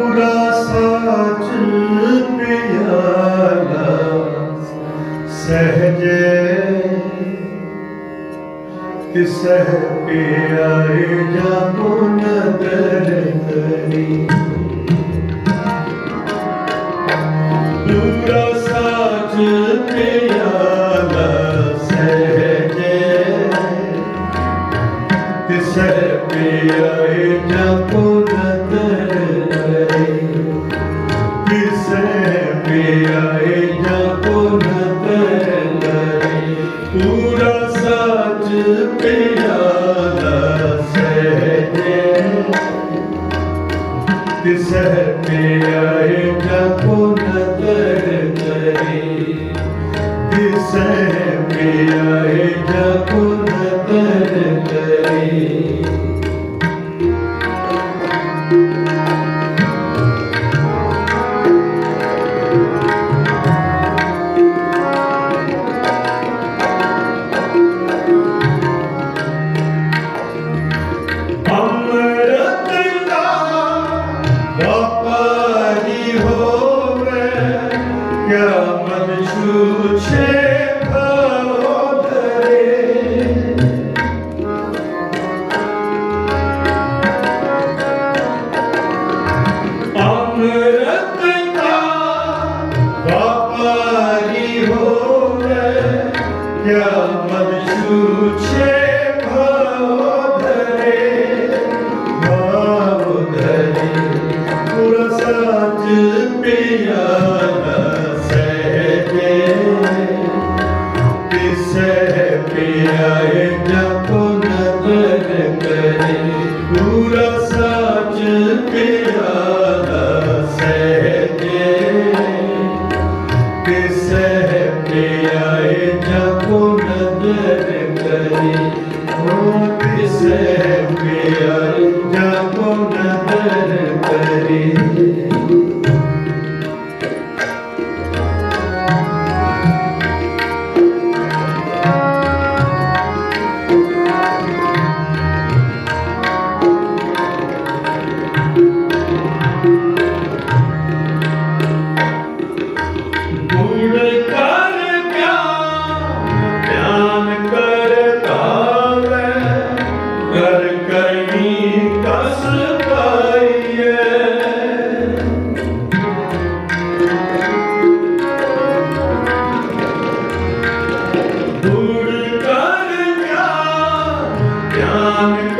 ਪੂਰਾ ਸਾਚ ਪਿਆਲਾ ਸਹਜੇ ਤਿਸ ਪਿਆਰੇ ਜਾਂ ਤੂੰ ਨਦਰ ਕਰੀ। Young.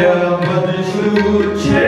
Я подышу через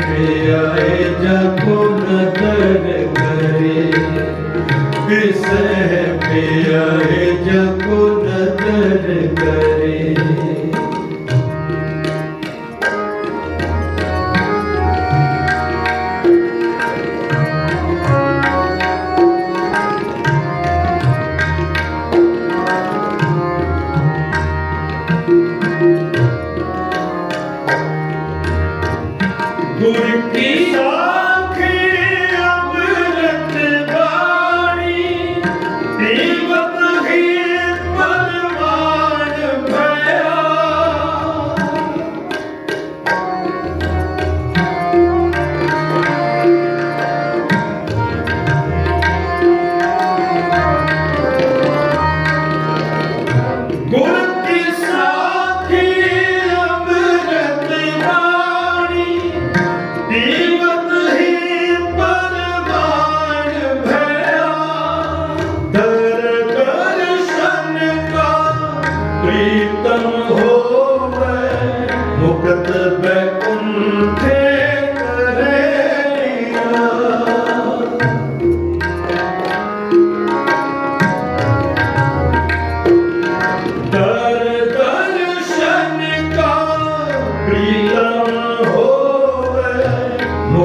ਆਏ ਜਪੋ ਨਦਰ ਕਰੇ ਇਸ ਪਿਆਏ Good peace.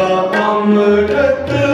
Babam öğretti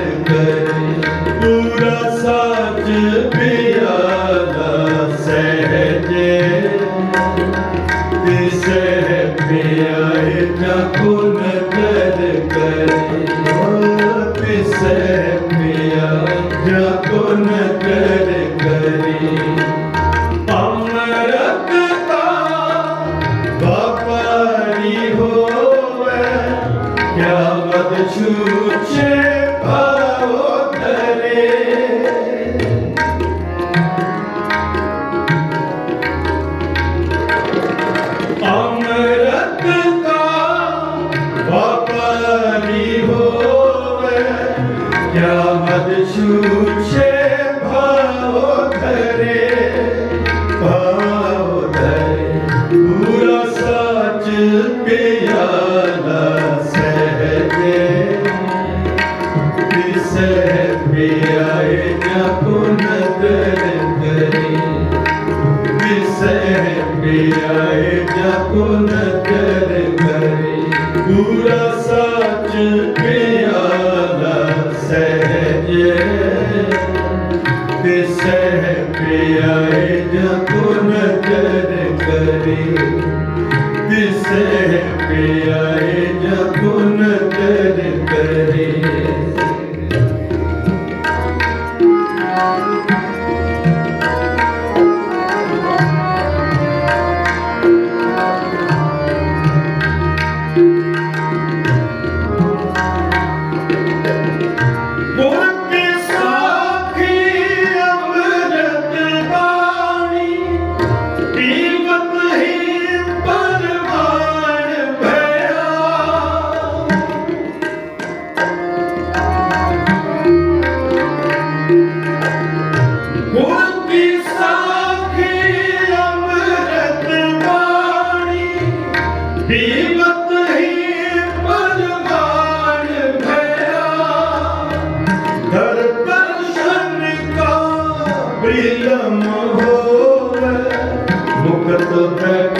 ਬਿਸਹਿ ਪਿਆਏ ਜਪੁਨ ਕਰ ਕਰੇ ਬਿਸਹਿ ਪਿਆਏ ਜਪੁਨ ਕਰ ਕਰੇ ਮੁਕਤ ਹੈ